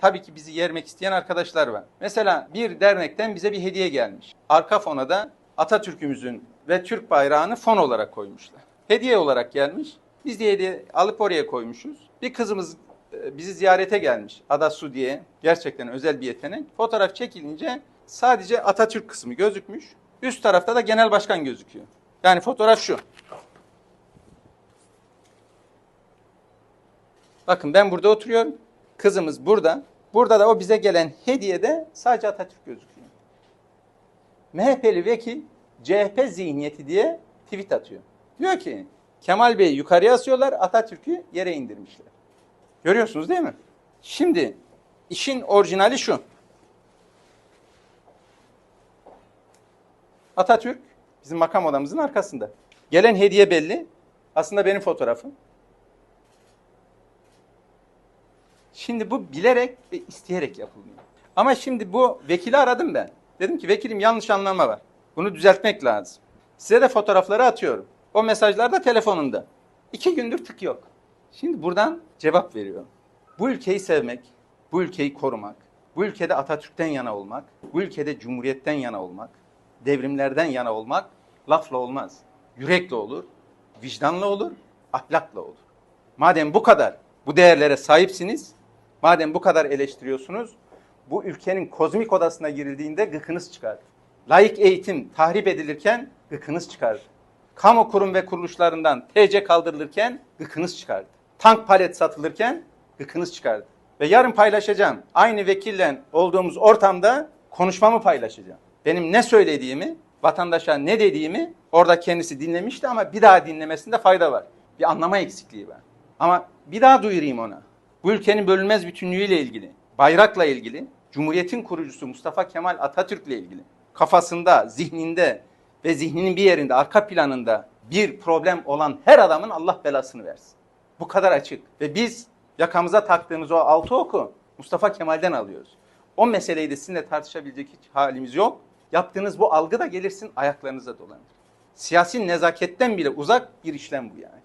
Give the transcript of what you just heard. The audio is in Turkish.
tabii ki bizi yermek isteyen arkadaşlar var. Mesela bir dernekten bize bir hediye gelmiş. Arka fona da Atatürk'ümüzün ve Türk bayrağını fon olarak koymuşlar. Hediye olarak gelmiş. Biz de hediye alıp oraya koymuşuz. Bir kızımız e, bizi ziyarete gelmiş. Ada Su diye. Gerçekten özel bir yetenek. Fotoğraf çekilince sadece Atatürk kısmı gözükmüş. Üst tarafta da genel başkan gözüküyor. Yani fotoğraf şu. Bakın ben burada oturuyorum. Kızımız burada. Burada da o bize gelen hediyede sadece Atatürk gözüküyor. MHP'li vekil CHP zihniyeti diye tweet atıyor. Diyor ki Kemal Bey'i yukarıya asıyorlar Atatürk'ü yere indirmişler. Görüyorsunuz değil mi? Şimdi işin orijinali şu. Atatürk bizim makam odamızın arkasında. Gelen hediye belli. Aslında benim fotoğrafım. Şimdi bu bilerek ve isteyerek yapılıyor. Ama şimdi bu vekili aradım ben. Dedim ki vekilim yanlış anlama var. Bunu düzeltmek lazım. Size de fotoğrafları atıyorum. O mesajlar da telefonunda. İki gündür tık yok. Şimdi buradan cevap veriyorum. Bu ülkeyi sevmek, bu ülkeyi korumak, bu ülkede Atatürk'ten yana olmak, bu ülkede Cumhuriyet'ten yana olmak, devrimlerden yana olmak lafla olmaz. Yürekle olur, vicdanla olur, ahlakla olur. Madem bu kadar bu değerlere sahipsiniz, madem bu kadar eleştiriyorsunuz, bu ülkenin kozmik odasına girildiğinde gıkınız çıkar. Layık eğitim tahrip edilirken gıkınız çıkar. Kamu kurum ve kuruluşlarından TC kaldırılırken gıkınız çıkardı. Tank palet satılırken gıkınız çıkardı. Ve yarın paylaşacağım. Aynı vekille olduğumuz ortamda konuşmamı paylaşacağım. Benim ne söylediğimi, vatandaşa ne dediğimi orada kendisi dinlemişti ama bir daha dinlemesinde fayda var. Bir anlama eksikliği var. Ama bir daha duyurayım ona. Bu ülkenin bölünmez bütünlüğüyle ilgili, bayrakla ilgili, Cumhuriyet'in kurucusu Mustafa Kemal Atatürk'le ilgili kafasında, zihninde ve zihninin bir yerinde, arka planında bir problem olan her adamın Allah belasını versin. Bu kadar açık. Ve biz yakamıza taktığımız o altı oku Mustafa Kemal'den alıyoruz. O meseleyi de sizinle tartışabilecek hiç halimiz yok. Yaptığınız bu algı da gelirsin ayaklarınıza dolanır. Siyasi nezaketten bile uzak bir işlem bu yani.